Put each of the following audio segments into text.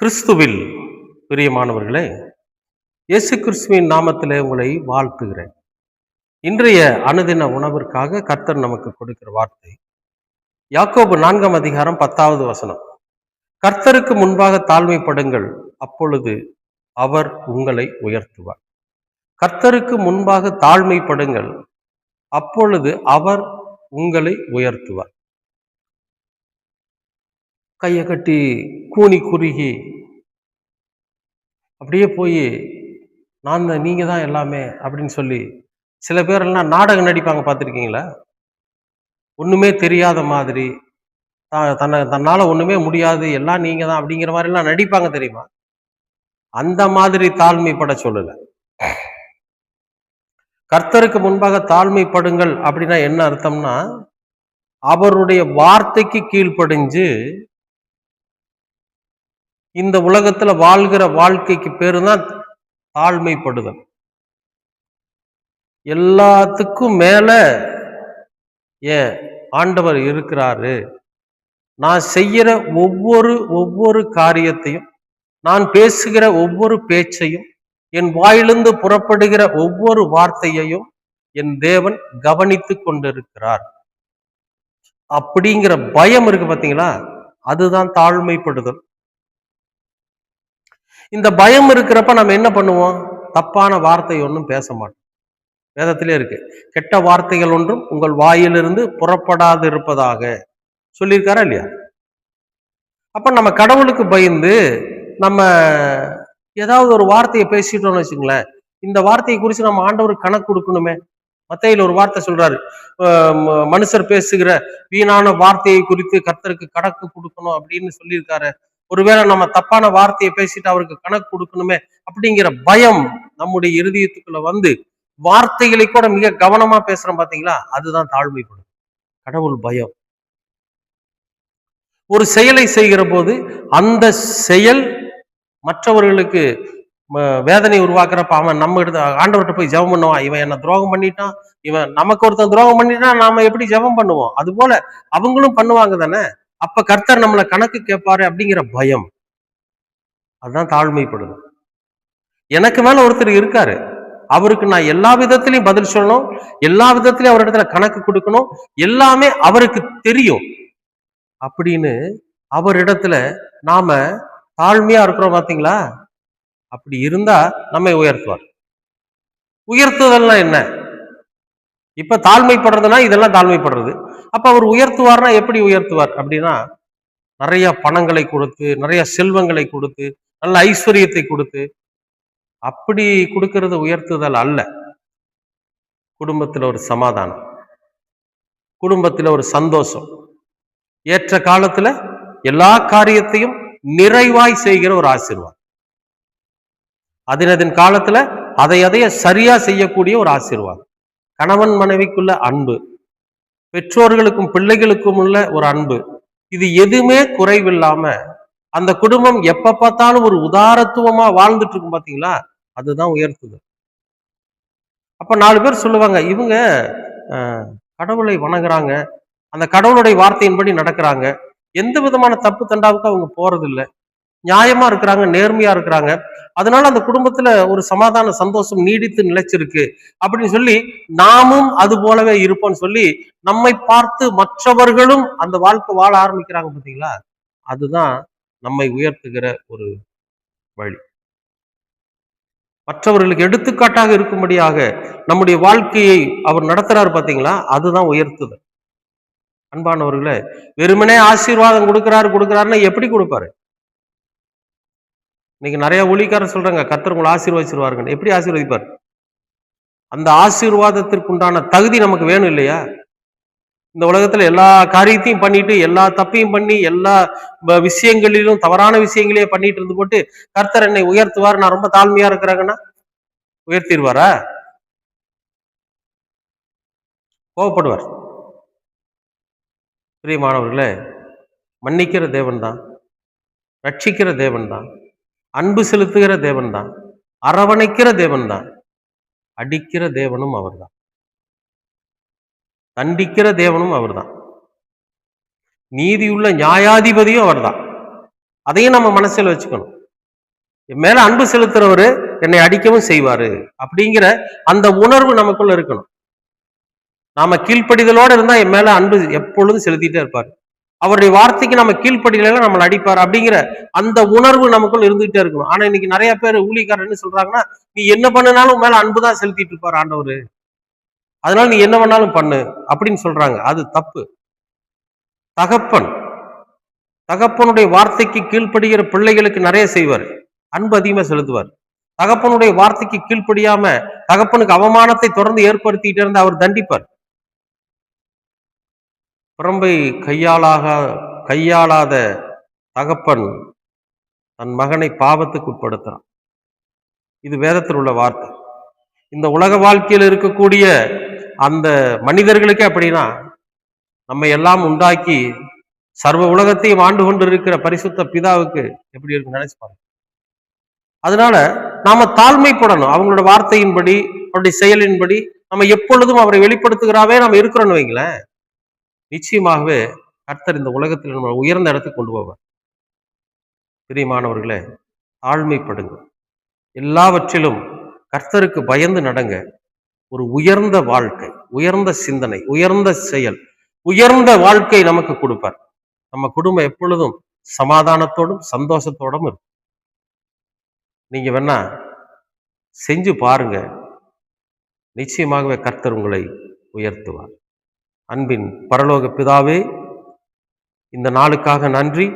கிறிஸ்துவில் பிரியமானவர்களே இயேசு கிறிஸ்துவின் நாமத்திலே உங்களை வாழ்த்துகிறேன். இன்றைய அனுதின உணவிற்காக கர்த்தர் நமக்கு கொடுக்கிற வார்த்தை யாக்கோபு நான்காம் அதிகாரம் பத்தாவது வசனம். கர்த்தருக்கு முன்பாக தாழ்மைப்படுங்கள் அப்பொழுது அவர் உங்களை உயர்த்துவார். கர்த்தருக்கு முன்பாக தாழ்மைப்படுங்கள் அப்பொழுது அவர் உங்களை உயர்த்துவார். கையை கட்டி கூனி குறுகி அப்படியே போய் நான் தான் நீங்க தான் எல்லாமே அப்படின்னு சொல்லி சில பேர் எல்லாம் நாடகம் நடிப்பாங்க பார்த்துருக்கீங்களா? ஒண்ணுமே தெரியாத மாதிரி தான் தன்னை தன்னால ஒண்ணுமே முடியாது எல்லாம் நீங்க தான் அப்படிங்கிற மாதிரி எல்லாம் நடிப்பாங்க தெரியுமா? அந்த மாதிரி தாழ்மைப்பட சொல்லல. கர்த்தருக்கு முன்பாக தாழ்மைப்படுங்கள் அப்படின்னா என்ன அர்த்தம்னா அவருடைய வார்த்தைக்கு கீழ்ப்படிஞ்சு இந்த உலகத்துல வாழ்கிற வாழ்க்கைக்கு பேரு தான் தாழ்மைப்படுதல். எல்லாத்துக்கும் மேல ஏன் ஆண்டவர் இருக்கிறாரு? நான் செய்யற ஒவ்வொரு ஒவ்வொரு காரியத்தையும் நான் பேசுகிற ஒவ்வொரு பேச்சையும் என் வாயிலிருந்து புறப்படுகிற ஒவ்வொரு வார்த்தையையும் என் தேவன் கவனித்து கொண்டிருக்கிறார். அப்படிங்கிற பயம் இருக்கு பாத்தீங்களா? அதுதான் தாழ்மைப்படுதல். இந்த பயம் இருக்கிறப்ப நம்ம என்ன பண்ணுவோம்? தப்பான வார்த்தை ஒன்றும் பேச மாட்டோம். வேதத்திலே இருக்கு. கெட்ட வார்த்தைகள் ஒன்றும் உங்கள் வாயிலிருந்து புறப்படாது இருப்பதாக சொல்லியிருக்காரா இல்லையா? அப்ப நம்ம கடவுளுக்கு பயந்து நம்ம ஏதாவது ஒரு வார்த்தையை பேசிட்டோம்னு வச்சுங்களேன் இந்த வார்த்தையை குறித்து நம்ம ஆண்டவருக்கு கணக்கு கொடுக்கணுமே. மத்தையில் ஒரு வார்த்தை சொல்றாரு. ம- மனுஷர் பேசுகிற வீணான வார்த்தையை குறித்து கர்த்தருக்கு கணக்கு கொடுக்கணும் அப்படின்னு சொல்லியிருக்காரு. ஒருவேளை நம்ம தப்பான வார்த்தையை பேசிட்டு அவருக்கு கணக்கு கொடுக்கணுமே அப்படிங்கிற பயம் நம்முடைய இருதயத்துக்குள்ள வந்து வார்த்தைகளை கூட மிக கவனமா பேசுறோம் பாத்தீங்களா? அதுதான் தாழ்மைப்படும் கடவுள் பயம். ஒரு செயலை செய்கிற போது அந்த செயல் மற்றவர்களுக்கு வேதனை உருவாக்குறப்ப அவன் நம்ம எடுத்து ஆண்டவர்கிட்ட போய் ஜெபம் பண்ணுவான். இவன் என்ன துரோகம் பண்ணிட்டான். இவன் நமக்கு ஒருத்தன் துரோகம் பண்ணிட்டான் நாம எப்படி ஜெபம் பண்ணுவோம்? அது போல அவங்களும் பண்ணுவாங்க தானே? அப்ப கர்த்தர் நம்மளை கணக்கு கேட்பாரு அப்படிங்கிற பயம். அதுதான் தாழ்மைப்படுது எனக்கு மேல ஒருத்தர் இருக்காரு. அவருக்கு நான் எல்லா விதத்திலையும் பதில் சொல்லணும். எல்லா விதத்திலையும் அவரிடத்துல கணக்கு கொடுக்கணும். எல்லாமே அவருக்கு தெரியும். அப்படின்னு அவரிடத்துல நாம தாழ்மையா இருக்கிறோம் பாத்தீங்களா? அப்படி இருந்தா நம்மை உயர்த்துவார். உயர்த்துதல்னா என்ன? இப்ப தாழ்மைப்படுறதுனா இதெல்லாம் தாழ்மைப்படுறது. அப்ப அவர் உயர்த்துவார்னா எப்படி உயர்த்துவார் அப்படின்னா நிறைய பணங்களை கொடுத்து நிறைய செல்வங்களை கொடுத்து நல்ல ஐஸ்வர்யத்தை கொடுத்து அப்படி கொடுக்கறது உயர்த்துதல் அல்ல. குடும்பத்துல ஒரு சமாதானம். குடும்பத்துல ஒரு சந்தோஷம். ஏற்ற காலத்துல எல்லா காரியத்தையும் நிறைவாய் செய்கிற ஒரு ஆசீர்வாதம். அதினதின் காலத்துல அதை அதைய சரியா செய்யக்கூடிய ஒரு ஆசீர்வாதம். கணவன் மனைவிக்குள்ள அன்பு. பெற்றோர்களுக்கும் பிள்ளைகளுக்கும் உள்ள ஒரு அன்பு. இது எதுவுமே குறைவில்லாம அந்த குடும்பம் எப்ப பார்த்தாலும் ஒரு உதாரத்துவமா வாழ்ந்துட்டு இருக்கும் பாத்தீங்களா? அதுதான் உயர்த்துது அப்ப நாலு பேர் சொல்லுவாங்க இவங்க கடவுளை வணங்குறாங்க. அந்த கடவுளுடைய வார்த்தையின்படி நடக்கிறாங்க. எந்த விதமான தப்பு தண்டாவுக்கு அவங்க போறது நியாயமா இருக்கிறாங்க நேர்மையா இருக்கிறாங்க. அதனால அந்த குடும்பத்துல ஒரு சமாதான சந்தோஷம் நீடித்து நிலைச்சிருக்கு. அப்படின்னு சொல்லி நாமும் அது போலவே இருப்போம்னு சொல்லி நம்மை பார்த்து மற்றவர்களும் அந்த வாழ்க்கை வாழ ஆரம்பிக்கிறாங்க பாத்தீங்களா? அதுதான் நம்மை உயர்த்துகிற ஒரு வழி. மற்றவர்களுக்கு எடுத்துக்காட்டாக இருக்கும்படியாக நம்முடைய வாழ்க்கையை அவர் நடத்துறாரு பாத்தீங்களா? அதுதான் உயர்த்துதல். அன்பானவர்களே வெறுமனே ஆசீர்வாதம் கொடுக்கிறாரு கொடுக்கிறாருன்னா எப்படி கொடுப்பாரு? இன்னைக்கு நிறைய ஊழிக்காரர் சொல்றாங்க கர்த்தர் உங்களை ஆசீர்வதிச்சிருவாருங்க எப்படி ஆசீர்வதிப்பார்? அந்த ஆசீர்வாதத்திற்கு உண்டான தகுதி நமக்கு வேணும் இல்லையா? இந்த உலகத்துல எல்லா காரியத்தையும் பண்ணிட்டு எல்லா தப்பையும் பண்ணி எல்லா விஷயங்களிலும் தவறான விஷயங்களையே பண்ணிட்டு இருந்து போட்டு கர்த்தர் என்னை உயர்த்துவார் நான் ரொம்ப தாழ்மையா இருக்கிறாங்கன்னா? உயர்த்திடுவாரா? கோவப்படுவார். பிரியமானவர்களே மன்னிக்கிற தேவன் தான் ரட்சிக்கிற தேவன் தான். அன்பு செலுத்துகிற தேவன் தான் அரவணைக்கிற தேவன் தான் அடிக்கிற தேவனும் அவர் தான் தண்டிக்கிற தேவனும் அவர்தான். நீதியுள்ள நியாயாதிபதியும் அவர் தான் அதையும் நம்ம மனசுல வச்சுக்கணும். என் மேல அன்பு செலுத்துறவரு என்னை அடிக்கவும் செய்வாரு அப்படிங்கிற அந்த உணர்வு நமக்குள்ள இருக்கணும். நாம கீழ்ப்படிதலோட இருந்தா என் மேல அன்பு எப்பொழுதும் செலுத்திட்டே இருப்பாரு. அவருடைய வார்த்தைக்கு நம்ம கீழ்ப்படியில நம்மளை அடிப்பார் அப்படிங்கிற அந்த உணர்வு நமக்குள்ள இருந்துகிட்டே இருக்கணும். ஆனா இன்னைக்கு நிறைய பேர் ஊழியக்காரர் என்ன சொல்றாங்கன்னா நீ என்ன பண்ணினாலும் மேல அன்பு தான் செலுத்திட்டு இருப்பார் ஆண்டவர். அதனால நீ என்ன வேணாலும் பண்ணு அப்படின்னு சொல்றாங்க. அது தப்பு. தகப்பன். தகப்பனுடைய வார்த்தைக்கு கீழ்ப்படுகிற பிள்ளைகளுக்கு நிறைய செய்வார். அன்பு அதிகமா செலுத்துவார். தகப்பனுடைய வார்த்தைக்கு கீழ்ப்படியாம தகப்பனுக்கு அவமானத்தை தொடர்ந்து ஏற்படுத்திக்கிட்டே இருந்து அவர் தண்டிப்பார். புறம்பை கையாளாக கையாளாத தகப்பன் தன் மகனை பாவத்துக்கு உட்படுத்துறான். இது வேதத்தில் உள்ள வார்த்தை. இந்த உலக வாழ்க்கையில் இருக்கக்கூடிய அந்த மனிதர்களுக்கே அப்படின்னா நம்ம எல்லாம் உண்டாக்கி சர்வ உலகத்தையும் ஆண்டு கொண்டு இருக்கிற பரிசுத்த பிதாவுக்கு எப்படி இருக்கு நினைச்சு பாருங்க. அதனால நாம தாழ்மைப்படணும். அவங்களோட வார்த்தையின்படி அவருடைய செயலின்படி நம்ம எப்பொழுதும் அவரை வெளிப்படுத்துகிறாவே நம்ம இருக்கிறோம்னு வைங்களேன். நிச்சயமாகவே கர்த்தர் இந்த உலகத்தில் நம்ம உயர்ந்த இடத்துக்கு கொண்டு போவார். பிரியமானவர்களே ஆழ்மைப்படுங்க. எல்லாவற்றிலும் கர்த்தருக்கு பயந்து நடங்க. ஒரு உயர்ந்த வாழ்க்கை உயர்ந்த சிந்தனை உயர்ந்த செயல் உயர்ந்த வாழ்க்கை நமக்கு கொடுப்பார். நம்ம குடும்பம் எப்பொழுதும் சமாதானத்தோடும் சந்தோஷத்தோடும் இருக்கும். நீங்க வேணா செஞ்சு பாருங்க. நிச்சயமாகவே கர்த்தர் உங்களை உயர்த்துவார். அன்பின் பரலோக பிதாவே இந்த நாளுக்காக நன்றி.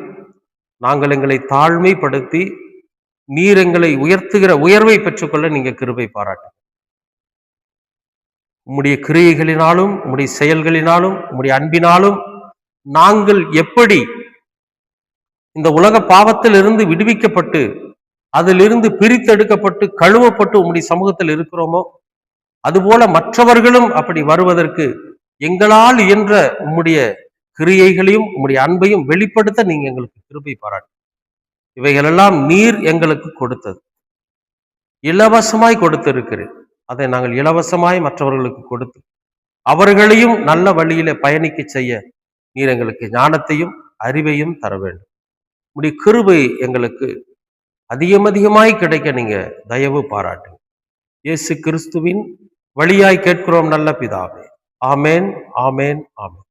நாங்கள் எங்களை தாழ்மைப்படுத்தி நீர் எங்களை உயர்த்துகிற உயர்வை பெற்றுக்கொள்ள நீங்க கிருபை பாராட்டு. உம்முடைய கிரியைகளினாலும் உம்முடைய செயல்களினாலும் உம்முடைய அன்பினாலும் நாங்கள் எப்படி இந்த உலக பாவத்திலிருந்து விடுவிக்கப்பட்டு அதிலிருந்து பிரித்தெடுக்கப்பட்டு கழுவப்பட்டு உம்முடைய சமூகத்தில் இருக்கிறோமோ அதுபோல மற்றவர்களும் அப்படி வருவதற்கு எங்களால் இயன்ற உம்முடைய கிரியைகளையும் உம்முடைய அன்பையும் வெளிப்படுத்த நீங்க எங்களுக்கு கிருபை பாராட்டு. இவைகளெல்லாம் நீர் எங்களுக்கு கொடுத்தது. இலவசமாய் கொடுத்திருக்கிறேன். அதை நாங்கள் இலவசமாய் மற்றவர்களுக்கு கொடுத்து அவர்களையும் நல்ல வழியில பயணிக்க செய்ய நீர் எங்களுக்கு ஞானத்தையும் அறிவையும் தர வேண்டும். உடைய கிருபை எங்களுக்கு அதிகமதிகமாய் கிடைக்க நீங்க தயவு பாராட்டுங்க. இயேசு கிறிஸ்துவின் வழியாய் கேட்கிறோம் நல்ல பிதாவே. ஆமேன் ஆமேன் ஆமேன்